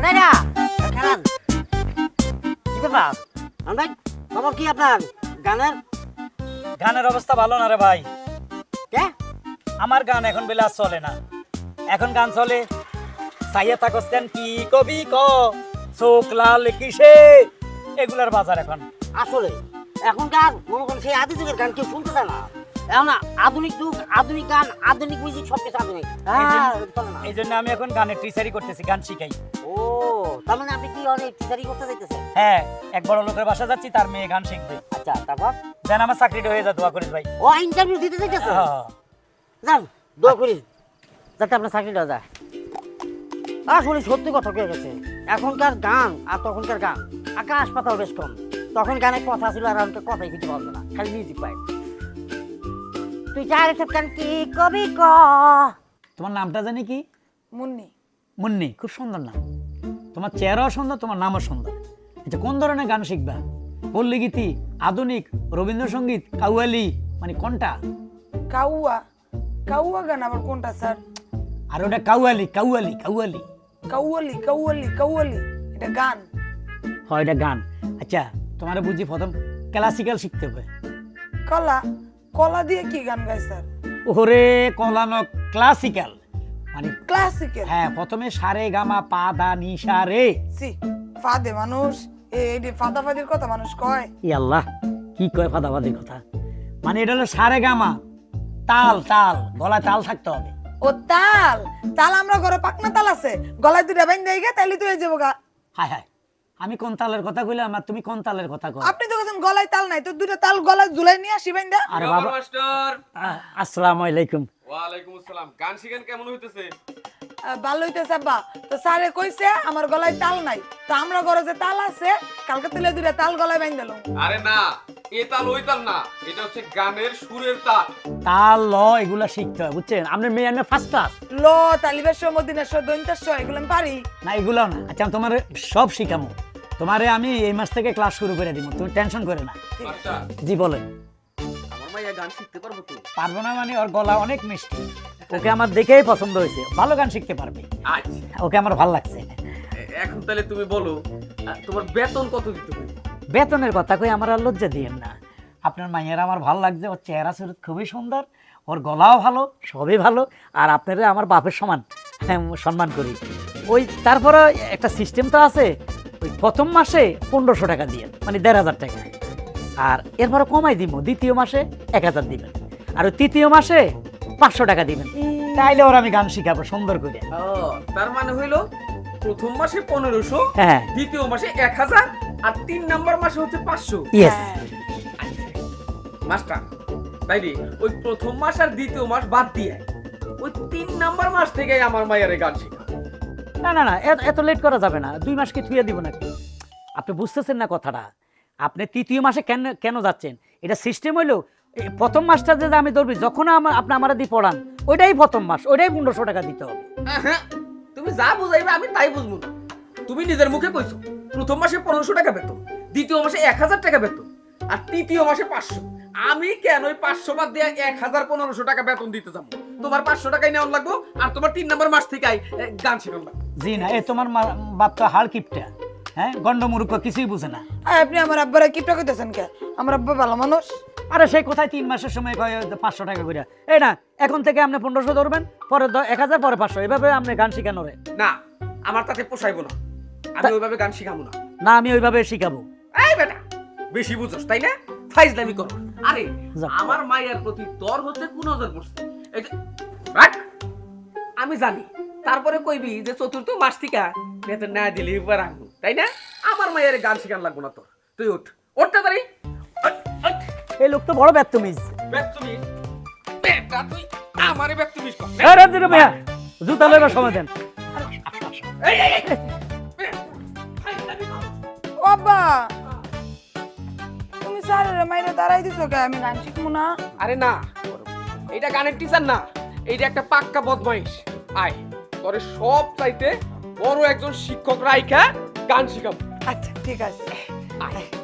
এটাই না কি ব্যাপার? ভাই খবর কি আপনার? গানের? গানের অবস্থা ভালো না রে ভাই। কে? আমার গান এখন বিলাস চলে না। এখন গান চলে সাইয়া থাকস কেন কি কবি ক? চোখ লাল কিসে? এগুলার বাজার এখন। আসলে এখনকার মনে করেন সেই আদি যুগের গান কেউ শুনতে চায় না। না আধুনিক যুগ আধুনিক গান আধুনিক মিউজিক সব কিছু আধুনিক হ্যাঁ, এই জন্য আমি এখন গানের টিচারই করতেছি গান শিখাই। ও তার মানে আপনি কি অনেক টিচারি করতে হ্যাঁ এক বড় লোকের বাসা যাচ্ছি তার মেয়ে গান শিখবে। আচ্ছা তারপর? যেন আমার চাকরিটা হয়ে যা দোয়া করিস ভাই। ও ইন্টারভিউ দিতে হ্যাঁ। যান দোয়া করি। যাতে আপনার চাকরিটা যায়। আসলে সত্যি কথা কে গেছে এখনকার গান আর তখনকার গান আকাশ পাতাল বেশ কম। তখন গানের কথা ছিল আর এখনকার কথাই কিছু বলতো না খালি মিউজিক পাই তুই চার গান কি কবি ক? তোমার নামটা জানি কি? মুন্নি। মুন্নি খুব সুন্দর নাম। তোমার চেহারাও সুন্দর তোমার নামও সুন্দর। আচ্ছা কোন ধরনের গান শিখবা? পল্লী গীতি আধুনিক রবীন্দ্রসঙ্গীত কাউয়ালি মানে কোনটা? কাউয়া। কাউয়া গান আবার কোনটা স্যার? আর ওটা কাউয়ালি কাউয়ালি কাউয়ালি। কাউয়ালি কাউয়ালি কাউয়ালি। এটা গান। হয় এটা গান। আচ্ছা তোমার বুঝি প্রথম ক্লাসিক্যাল শিখতে হবে। কলা। কলা দিয়ে কি গান স্যার ওরে কলানো ক্লাসিক্যাল মানে ক্লাসিক্যাল হ্যাঁ প্রথমে সারে গামা পা দা নি সা রে। সি ফাদে মানুষ। এই যে ফাদা ফাদির কথা মানুষ কয়? ই আল্লাহ কি কয় ফাদাবাদির কথা? মানে এটা হলো সারে গামা। তাল তাল গলায় তাল থাকতে হবে। ও তাল? তাল আমরা ঘরে পাকনা তাল আছে। গলায় দুটা বাইন গে তাইলে তুই যাব গা। হায় হায়। আমি কোন তালের কথা কইলাম আর তুমি কোন তালের কথা কও? আপনি তো কাছেন গলায় তাল নাই তো দুটা তাল গলায় ঝুলাই নিয়ে আসি বাইন দা আরে বাবা। মাস্টার। আসসালামু আলাইকুম। ওয়ালাইকুম আসসালাম। গান শিখেন কেমন হইতেছে? ভালো হইতেছে আব্বা। তো স্যারে কইছে আমার গলায় তাল নাই। তো আমরা ঘরে যে তাল আছে কালকে তুলে দুটা তাল গলায় বাইন দিলাম আরে না এ তাল ওই তাল না এটা হচ্ছে গানের সুরের তাল। তাল ল এগুলা শিখতে হয় বুঝছেন? আপনার মেয়ে আমি ফার্স্ট ক্লাস ল তালিবেশ্বর মদিনেশ্বর দৈন্তেশ্বর এগুলো আমি পারি। না এগুলো না। আচ্ছা তোমার সব শিখামো। তোমারে আমি এই মাস থেকে ক্লাস শুরু করে দিব তুমি টেনশন করে না। জি বলেন। গান শিখতে পারব তো। পারব না মানে ওর গলা অনেক মিষ্টি। ওকে আমার দেখেই পছন্দ হয়েছে। ভালো গান শিখতে পারবে। আচ্ছা। ওকে আমার ভালো লাগছে। এখন তাহলে তুমি বলো তোমার বেতন কত দিতে হবে? বেতনের কথা কই আমার আর লজ্জা দিয়েন না। আপনার মাইয়ের আমার ভালো লাগছে ওর চেহারা সুরত খুবই সুন্দর ওর গলাও ভালো সবই ভালো আর আপনারা আমার বাপের সমান সম্মান করি। ওই তারপরে একটা সিস্টেম তো আছে প্রথম মাসে পনেরোশো টাকা দিয়ে মানে দেড় হাজার টাকা। আর এরপরে কমাই দিব দ্বিতীয় মাসে এক হাজার দিবেন। আর তৃতীয় মাসে পাঁচশো টাকা দিবেন। তাইলে ওর আমি গান শিখাবো সুন্দর করে। তার মানে হইল প্রথম মাসে পনেরোশো হ্যাঁ। দ্বিতীয় মাসে এক হাজার আর তিন নাম্বার মাসে হচ্ছে পাঁচশো। ইয়েস মাস্টার তাইলে ওই প্রথম মাস আর দ্বিতীয় মাস বাদ দিয়ে ওই তিন নাম্বার মাস থেকে আমার মায়ের গান শেখা। না না না, এত- লেট করা যাবে না। দুই মাস কি থুয়ে দিব নাকি? আপনি বুঝতেছেন না কথাটা। আপনি তৃতীয় মাসে কেন কেন যাচ্ছেন? এটা সিস্টেম হইল প্রথম মাসটা যে আমি ধরবি, যখন আমার, আপনি আমার দিয়ে পড়ান, ওইটাই প্রথম মাস, ওইটাই পনেরোশো টাকা দিতে হবে। তুমি যা বুঝাইবে আমি তাই বুঝব। না তুমি নিজের মুখে কইছো, প্রথম মাসে পনেরোশো টাকা বেতন, দ্বিতীয় মাসে এক হাজার টাকা বেতন, আর তৃতীয় মাসে পাঁচশো। আমি কেন ওই পাঁচশো বাদ দিয়ে এক হাজার পনেরোশো টাকা বেতন দিতে যাব? তোমার পাঁচশো টাকাই নেওয়ার লাগবো, আর তোমার তিন নম্বর মাস থেকে গান শেখানো লাগবে। জি না এ তোমার বাপ তো হাড় কিপটা। হ্যাঁ গন্ডমূর্খ কিছুই বুঝে না। আপনি আমার আব্বারা কিপটা কইতেছেন কে? আমার আব্বা ভালো মানুষ। আরে সেই কোথায় তিন মাসের সময় কয় পাঁচশো টাকা করে এই না এখন থেকে আপনি পনেরোশো ধরবেন পরে এক হাজার পরে পাঁচশো। এভাবে আপনি গান শিখানো রে না আমার তাতে পোষাইবো না। আমি ওইভাবে গান শিখাবো না। না আমি ওইভাবে শিখাবো। এই বেটা বেশি বুঝোস তাই না? ফাইজলামি করো। আরে আমার মায়ের প্রতি তোর হচ্ছে কোন নজর পড়ছে। এই যে, রাখ। আমি জানি তারপরে কইবি যে চতুর্থ মাস থেকে বেতন না দিলে এবার আনব তাই না? আমার মায়ের গান শেখান লাগবো না তোর। তুই উঠ ওঠ তাড়াতাড়ি। ওঠ। এই লোক তো বড় ব্যর্থমিজ ব্যক্তমিজ বেটা তুই আমারে ব্যক্তমিজ কর। এ রাজদিন ভাইয়া জুতা লইবার সময় দেন। এই এই এই। ও আব্বা তুমি স্যারের মাইরে দাঁড়াই দিছো কে? আমি গান শিখব না। আরে না এইটা গানের টিচার না এইটা একটা পাক্কা বদমাইশ। আয়। তোরে সব চাইতে বড় একজন শিক্ষক রাইখা গান শিখাবো। আচ্ছা ঠিক আছে। আয়।